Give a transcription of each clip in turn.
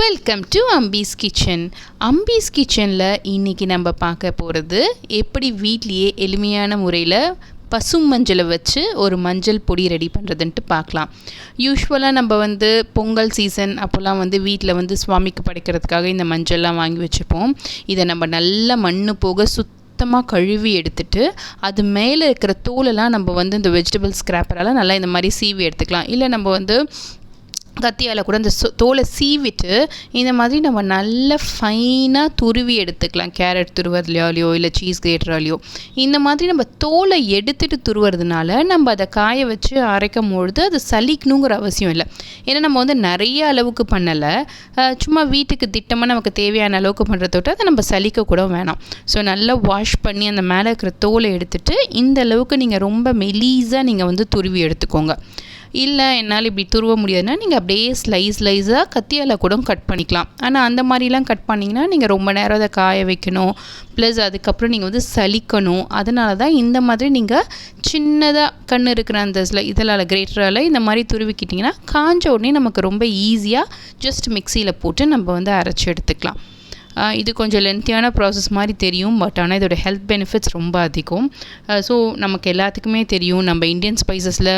Welcome to Ambi's kitchen Ambi's கிச்சனில் இன்றைக்கி நம்ம பார்க்க போகிறது எப்படி வீட்லேயே எளிமையான முறையில் பசும் மஞ்சளை வச்சு ஒரு மஞ்சள் பொடி ரெடி பண்ணுறதுன்ட்டு பார்க்கலாம். யூஸ்வலாக நம்ம வந்து பொங்கல் சீசன் அப்போல்லாம் வந்து வீட்டில் வந்து சுவாமிக்கு படைக்கிறதுக்காக இந்த மஞ்சள்லாம் வாங்கி வச்சுப்போம். இதை நம்ம நல்லா மண்ணு போக சுத் சுத்தமாக கழுவி எடுத்துட்டு அது மேலே இருக்கிற தோலெல்லாம் நம்ம வந்து இந்த வெஜிடபிள் ஸ்க்ராப்பரால் நல்லா இந்த மாதிரி சீவி எடுத்துக்கலாம். இல்லை நம்ம வந்து கத்தியால் கூட அந்த தோலை சீவிட்டு இந்த மாதிரி நம்ம நல்ல ஃபைனாக துருவி எடுத்துக்கலாம். கேரட் துருவதுலையோ இல்லை சீஸ் கிரேட்டராலையோ இந்த மாதிரி நம்ம தோலை எடுத்துகிட்டு துருவுறதுனால நம்ம அதை காய வச்சு அரைக்கும் பொழுது அது சலிக்கணுங்கிற அவசியம் இல்லை. ஏன்னா நம்ம வந்து நிறைய அளவுக்கு பண்ணலை. சும்மா வீட்டுக்கு திட்டமாக நமக்கு தேவையான அளவுக்கு பண்ணுறத விட்டு அதை நம்ம சலிக்க கூட வேணாம். ஸோ நல்லா வாஷ் பண்ணி அந்த மேலே இருக்கிற தோலை எடுத்துகிட்டு இந்த அளவுக்கு நீங்கள் ரொம்ப மெலீஸாக நீங்கள் வந்து துருவி எடுத்துக்கோங்க. இல்லை என்னால் இப்படி துருவ முடியாதுன்னா நீங்கள் அப்படியே ஸ்லைஸ் ஸ்லைஸாக கத்தியால் கூட கட் பண்ணிக்கலாம். ஆனால் அந்த மாதிரிலாம் கட் பண்ணிங்கன்னா நீங்கள் ரொம்ப நேரம் அதை காய வைக்கணும். ப்ளஸ் அதுக்கப்புறம் நீங்கள் வந்து சலிக்கணும். அதனால தான் இந்த மாதிரி நீங்கள் சின்னதாக கண் இருக்கிற அந்த இதில் கிரேட்டரால் இந்த மாதிரி துருவிக்கிட்டிங்கன்னா காஞ்ச உடனே நமக்கு ரொம்ப ஈஸியாக ஜஸ்ட் மிக்சியில் போட்டு நம்ம வந்து அரைச்சி எடுத்துக்கலாம். இது கொஞ்சம் லென்த்தியான ப்ராசஸ் மாதிரி தெரியும் பட் ஆனால் இதோட ஹெல்த் பெனிஃபிட்ஸ் ரொம்ப அதிகம். ஸோ நமக்கு எல்லாத்துக்குமே தெரியும். நம்ம இந்தியன் ஸ்பைசஸில்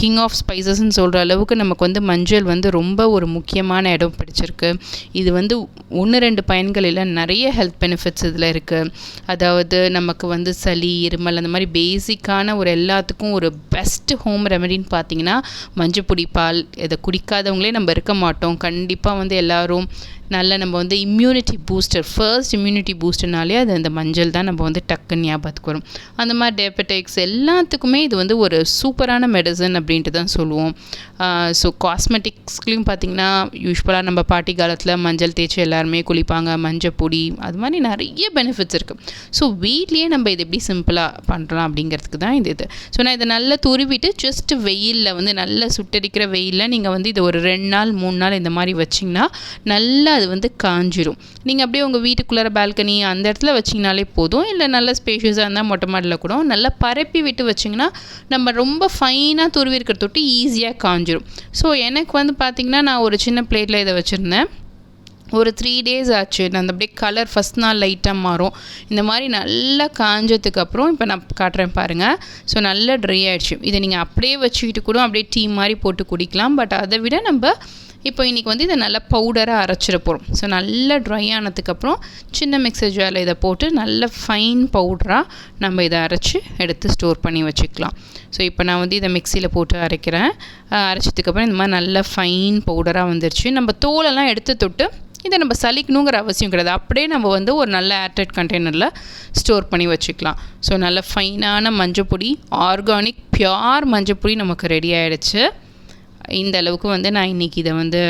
கிங் ஆஃப் ஸ்பைசஸ்ன்னு சொல்கிற அளவுக்கு நமக்கு வந்து மஞ்சள் வந்து ரொம்ப ஒரு முக்கியமான இடம் பிடிச்சிருக்கு. இது வந்து ஒன்று ரெண்டு பயன்கள் இல்லை நிறைய ஹெல்த் பெனிஃபிட்ஸ் இதில் இருக்குது அதாவது நமக்கு வந்து சளி இருமல் அந்த மாதிரி பேசிக்கான ஒரு எல்லாத்துக்கும் ஒரு பெஸ்ட் ஹோம் ரெமெடின்னு பார்த்தீங்கன்னா மஞ்சள் பால். இதை குடிக்காதவங்களே நம்ம இருக்க மாட்டோம். கண்டிப்பாக வந்து எல்லோரும் நல்ல நம்ம வந்து இம்யூனிட்டி பூஸ்டர் ஃபர்ஸ்ட் இம்யூனிட்டி பூஸ்டர்னாலே அது அந்த மஞ்சள் தான் நம்ம வந்து டக்குன்னு ஞாபகத்துக்கு வரும். அந்த மாதிரி டயபெட்டிக்ஸ் எல்லாத்துக்குமே இது வந்து ஒரு சூப்பரான மெடிசன் அப்படின்ட்டு தான் சொல்லுவோம். ஸோ காஸ்மெட்டிக்ஸ்லேயும் பார்த்திங்கன்னா யூஸ்வலாக நம்ம பாட்டி காலத்தில் மஞ்சள் தேய்ச்சி எல்லாருமே குளிப்பாங்க மஞ்சள் பொடி அது மாதிரி நிறைய பெனிஃபிட்ஸ் இருக்குது ஸோ வீட்லேயே நம்ம இது எப்படி சிம்பிளாக பண்ணுறோம் அப்படிங்கிறதுக்கு தான் இது இது. ஸோ நான் இதை நல்லா துருவிட்டு ஜஸ்ட் வெயிலில் வந்து நல்லா சுட்டடிக்கிற வெயிலில் நீங்கள் வந்து இதை ஒரு ரெண்டு நாள் மூணு நாள் இந்த மாதிரி வச்சிங்கன்னா நல்லா அது வந்து காஞ்சிரும். நீங்கள் அப்படியே உங்கள் வீட்டுக்குள்ளார பால்கனி அந்த இடத்துல வச்சிங்கனாலே போதும். இல்லை நல்ல ஸ்பேஷியஸாக இருந்தால் மொட்டை மாடியில் கூட. நல்லா பரப்பி விட்டு வச்சிங்கன்னா நம்ம ரொம்ப ஃபைனாக துருவி இருக்கிற தொட்டு ஈஸியாக காஞ்சிரும். ஸோ எனக்கு வந்து பார்த்திங்கன்னா நான் ஒரு சின்ன பிளேட்டில் இதை வச்சுருந்தேன். ஒரு த்ரீ டேஸ் ஆச்சு. நான் அந்த அப்படியே கலர் ஃபஸ்ட் நாள் லைட்டாக மாறும். இந்த மாதிரி நல்லா காஞ்சதுக்கப்புறம் இப்போ நான் காட்டுறேன் பாருங்கள் ஸோ நல்லா ட்ரை ஆகிடுச்சு இதை நீங்கள் அப்படியே வச்சுக்கிட்டு கூட அப்படியே டீ மாதிரி போட்டு குடிக்கலாம். பட் அதை விட நம்ம இப்போ இன்றைக்கி வந்து இதை நல்லா பவுடராக அரைச்சிட போகிறோம் ஸோ நல்லா ட்ரை ஆனதுக்கப்புறம் சின்ன மிக்சர் ஜாரில் இதை போட்டு நல்ல ஃபைன் பவுடராக நம்ம இதை அரைச்சி எடுத்து ஸ்டோர் பண்ணி வச்சுக்கலாம். ஸோ இப்போ நான் வந்து இதை மிக்சியில் போட்டு அரைக்கிறேன். அரைச்சதுக்கப்புறம் இந்த மாதிரி நல்ல ஃபைன் பவுடராக வந்துருச்சு. நம்ம தோலெல்லாம் எடுத்து தொட்டு இதை நம்ம சலிக்கணுங்கிற அவசியம் கிடையாது. அப்படியே நம்ம வந்து ஒரு நல்ல ஏர்டைட் கண்டெய்னரில் ஸ்டோர் பண்ணி வச்சுக்கலாம். ஸோ நல்ல ஃபைனான மஞ்சப்பொடி ஆர்கானிக் பியோர் மஞ்சள் பொடி நமக்கு ரெடி ஆகிடுச்சு இந்த அளவுக்கு வந்து நான் இன்றைக்கி இதை வந்து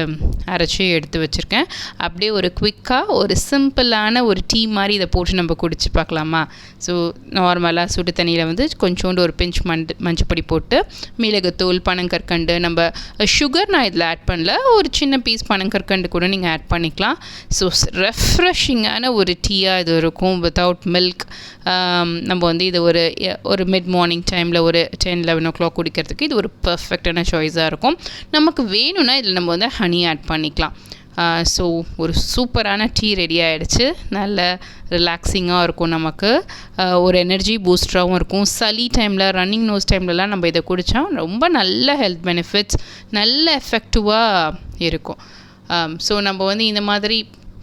அரைச்சி எடுத்து வச்சுருக்கேன். அப்படியே ஒரு குவிக்காக ஒரு சிம்பிளான ஒரு டீ மாதிரி இதை போட்டு நம்ம குடிச்சு பார்க்கலாமா? ஸோ நார்மலாக சுடு தண்ணியில் வந்து கொஞ்சோண்டு ஒரு பிஞ்ச் மஞ்ச மஞ்சப்பொடி போட்டு மிளகுத்தூள் பனங்கற்கண்டு நம்ம சுகர் நான் இதில் ஆட் பண்ணல. ஒரு சின்ன பீஸ் பனங்கற்கண்டு கூட நீங்கள் ஆட் பண்ணிக்கலாம். ஸோ ரெஃப்ரெஷிங்கான ஒரு டீயாக இது இருக்கும். வித்தவுட் மில்க் um, நம்ம வந்து இது ஒரு ஒரு மிட் மார்னிங் டைமில் ஒரு டென் லெவன் ஓ கிளாக் குடிக்கிறதுக்கு இது ஒரு பர்ஃபெக்டான சாய்ஸாக இருக்கும். நமக்கு வேணும்னா இதில் நம்ம வந்து ஹனி ஆட் பண்ணிக்கலாம். ஸோ ஒரு சூப்பரான டீ ரெடி ஆகிடுச்சு நல்ல ரிலாக்ஸிங்காக இருக்கும் நமக்கு. ஒரு எனர்ஜி பூஸ்டராகவும் இருக்கும். சளி டைமில் ரன்னிங் நோஸ் டைம்லலாம் நம்ம இதை குடித்தா ரொம்ப நல்ல ஹெல்த் பெனிஃபிட்ஸ் நல்ல எஃபெக்டிவாக இருக்கும். ஸோ நம்ம வந்து இந்த மாதிரி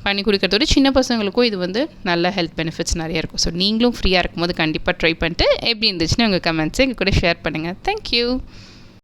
பண்ணி குடிக்கிறதோட சின்ன பசங்களுக்கும் இது வந்து நல்ல ஹெல்த் பெனிஃபிட்ஸ் நிறையா இருக்கும். ஸோ நீங்களும் ஃப்ரீயாக இருக்கும்போது கண்டிப்பாக ட்ரை பண்ணிட்டு எப்படி இருந்துச்சுன்னு உங்கள் கமெண்ட்ஸை எங்கள் கூட ஷேர் பண்ணுங்கள் தேங்க்யூ